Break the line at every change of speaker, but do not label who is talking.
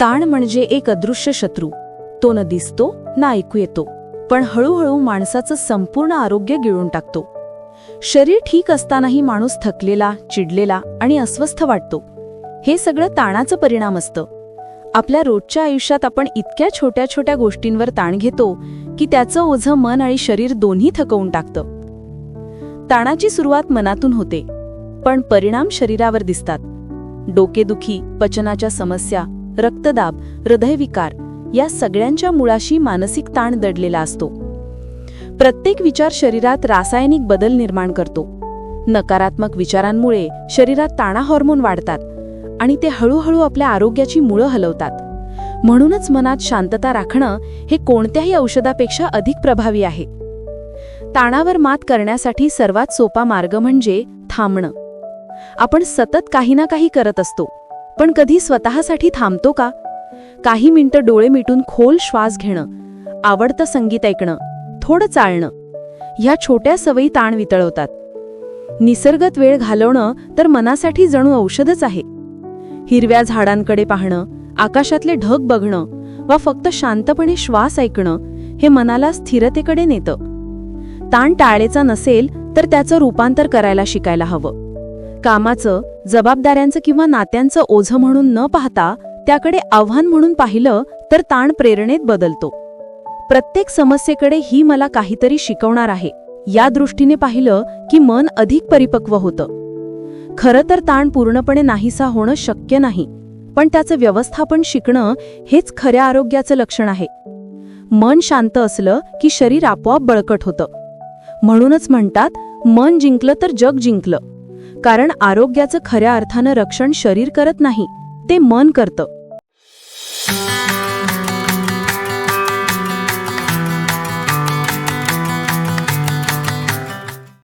ताण म्हणजे एक अदृश्य शत्रू. तो न दिसतो ना ऐकू येतो पण हळूहळू माणसाचं संपूर्ण आरोग्य गिळून टाकतो. शरीर ठीक असतानाही माणूस थकलेला चिडलेला आणि अस्वस्थ वाटतो. हे सगळं ताणाचं परिणाम असतं. आपल्या रोजच्या आयुष्यात आपण इतक्या छोट्या छोट्या गोष्टींवर ताण घेतो की त्याचं ओझं मन आणि शरीर दोन्ही थकवून टाकतं. ताणाची सुरुवात मनातून होते पण परिणाम शरीरावर दिसतात. डोकेदुखी पचनाच्या समस्या रक्तदाब हृदयविकार या सगळ्यांच्या मुळाशी मानसिक ताण दडलेला असतो. प्रत्येक विचार शरीरात रासायनिक बदल निर्माण करतो. नकारात्मक विचारांमुळे शरीरात ताणा हॉर्मोन वाढतात आणि ते हळूहळू आपल्या आरोग्याची मुळं हलवतात. म्हणूनच मनात शांतता राखणं हे कोणत्याही औषधापेक्षा अधिक प्रभावी आहे. ताणावर मात करण्यासाठी सर्वात सोपा मार्ग म्हणजे थांबणं. आपण सतत काही ना काही करत असतो. पण कधी स्वतःसाठी थांबतो का? काही मिनटं डोळे मिटून खोल श्वास घेणं आवडतं संगीत ऐकणं थोडं चालणं ह्या छोट्या सवयी ताण वितळवतात. निसर्गत वेळ घालवणं तर मनासाठी जणू औषधच आहे. हिरव्या झाडांकडे पाहणं आकाशातले ढग बघणं वा फक्त शांतपणे श्वास ऐकणं हे मनाला स्थिरतेकडे नेतं. ताण टाळेचा नसेल तर त्याचं रूपांतर करायला शिकायला हवं. कामाचं जबाबदाऱ्यांचं किंवा नात्यांचं ओझं म्हणून न पाहता त्याकडे आव्हान म्हणून पाहिलं तर ताण प्रेरणेत बदलतो. प्रत्येक समस्येकडे ही मला काहीतरी शिकवणार आहे. या दृष्टीने पाहिलं की मन अधिक परिपक्व होतं. खरं तर ताण पूर्णपणे नाहीसा होणं शक्य नाही पण त्याचं व्यवस्थापन शिकणं हेच खऱ्या आरोग्याचं लक्षण आहे. मन शांत असलं की शरीर आपोआप बळकट होतं. म्हणूनच म्हणतात मन जिंकलं तर जग जिंकलं. कारण आरोग्याचं खऱ्या अर्थानं रक्षण शरीर करत नाही ते मन करतं.